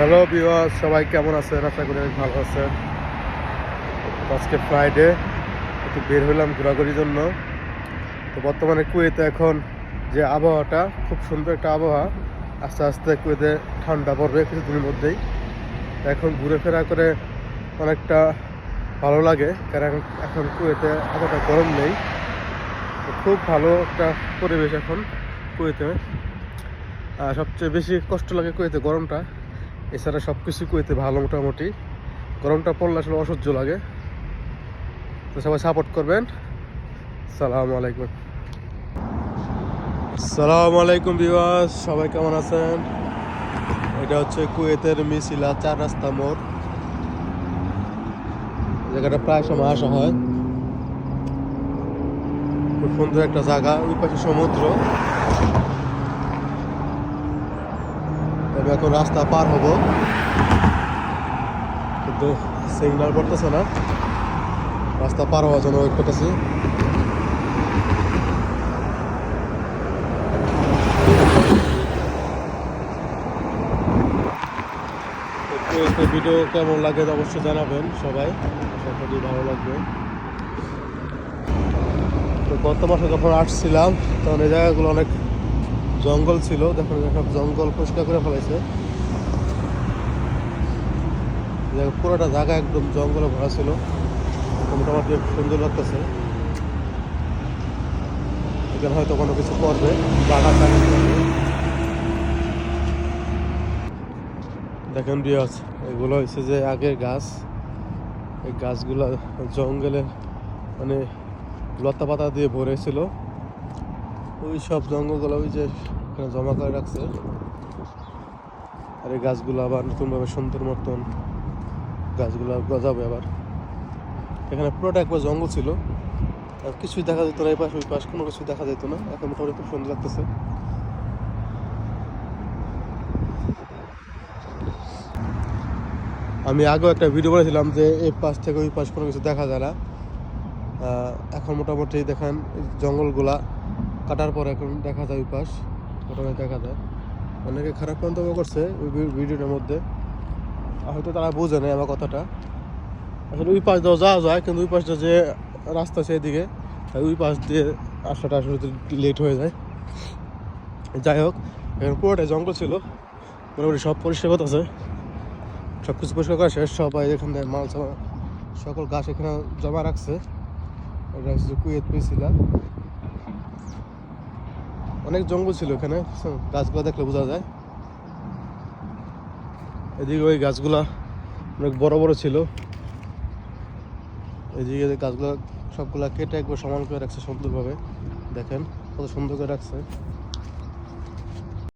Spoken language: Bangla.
হ্যালো বিওয়াস সবাই কেমন আছেন? আশা করি অনেক ভালো আছেন। তো আজকে ফ্রাইডে একটু বের হলাম ঘোরাঘুরির জন্য। তো বর্তমানে কুয়েতে এখন যে আবহাওয়াটা, খুব সুন্দর একটা আবহাওয়া। আস্তে আস্তে কুয়েতে ঠান্ডা পড়বে কিছুদিনের মধ্যেই। এখন ঘুরে ফেরা করে অনেকটা ভালো লাগে, কারণ এখন কুয়েতে এতটা গরম নেই। খুব ভালো একটা পরিবেশ এখন কুয়েতে। সবচেয়ে বেশি কষ্ট লাগে কুয়েতে গরমটা। এছাড়া সব কিছু কুয়েতে ভালো মোটামুটি। গরমটা পড়লে আসলে অসহ্য লাগে। তো সবাই সাপোর্ট করবেন। সালাম আলাইকুম। সালাম আলাইকুম বিওয়াস সবাই কেমন আছেন? এটা হচ্ছে কুয়েতের মিছিলা চার রাস্তা মোড়। জায়গাটা প্রায় সময় আসা হয়। খুব সুন্দর একটা জায়গা, ওই পাশে সমুদ্র। তবে এখন রাস্তা পার হব। কিন্তু সিগনাল পড়তেছে না। রাস্তা পার হওয়ার জন্য ওয়েট করতেছি। ভিডিও কেমন লাগে অবশ্যই জানাবেন সবাই। আশা ভালো লাগবে। তো গত মাসে যখন আসছিলাম, তখন এই জায়গাগুলো অনেক জঙ্গল ছিল, দেখো সব জঙ্গল পরিষ্কার করে ফেলাইছে। জায়গা- পুরোটা জায়গা একদম জঙ্গলে ভরা ছিল। মোটামুটি সুন্দর লাগতেছে। এখানে হয়তো কোনো কিছু করবে বাগান। দেখেন বিয়াস এগুলো হচ্ছে যে আগের গাছ। এই গাছগুলো জঙ্গলে মানে লতা পাতা দিয়ে ভরে ছিল। ওই সব জঙ্গলগুলো ওই যে এখানে জমা করে রাখছে। আর এই গাছগুলো আবার নতুনভাবে সুন্দর মতন গাছগুলো গজাবে আবার। এখানে পুরোটা একবার জঙ্গল ছিল। আর কিছুই দেখা যেত না, এই পাশ ওই পাশ, কোনো কিছু দেখা যেত না। এখন মোটামুটি খুব সুন্দর লাগতেছে। আমি আগেও একটা ভিডিও করেছিলাম যে এই পাশ থেকে ওই পাশ কোনো কিছু দেখা যায় না। এখন মোটামুটি দেখেন জঙ্গলগুলা কাটার পর এখন দেখা যায় ওই পাশ মোটামুটি দেখা যায়। অনেকে খারাপ মন্তব্য করছে ওই ভিডিওটার মধ্যে। হয়তো তারা বোঝে না আমার কথাটা। আসলে ওই পাশ দিয়ে যাওয়া যায়, কিন্তু ওই পাশটা যে রাস্তা সেদিকে তাই ওই পাশ দিয়ে আসাটা আসলে লেট হয়ে যায়। যাই হোক, এখন পুরোটাই জঙ্গল ছিল। মোটামুটি সব পরিষ্কার আছে। সব কিছু পরিষ্কার করা শেষ। সবাই এখান থেকে মাল সকল গাছ এখানে জমা রাখছে। এটা হচ্ছে কুয়েত পেয়েছিল অনেক জঙ্গল ছিল এখানে গাছগুলো দেখলে বোঝা যায়। এদিকে ওই গাছগুলা অনেক বড় বড় ছিল। এদিকে গাছগুলা সবগুলা কেটে একবার সমান করে রাখছে সুন্দরভাবে। দেখেন কত সুন্দর করে রাখছে।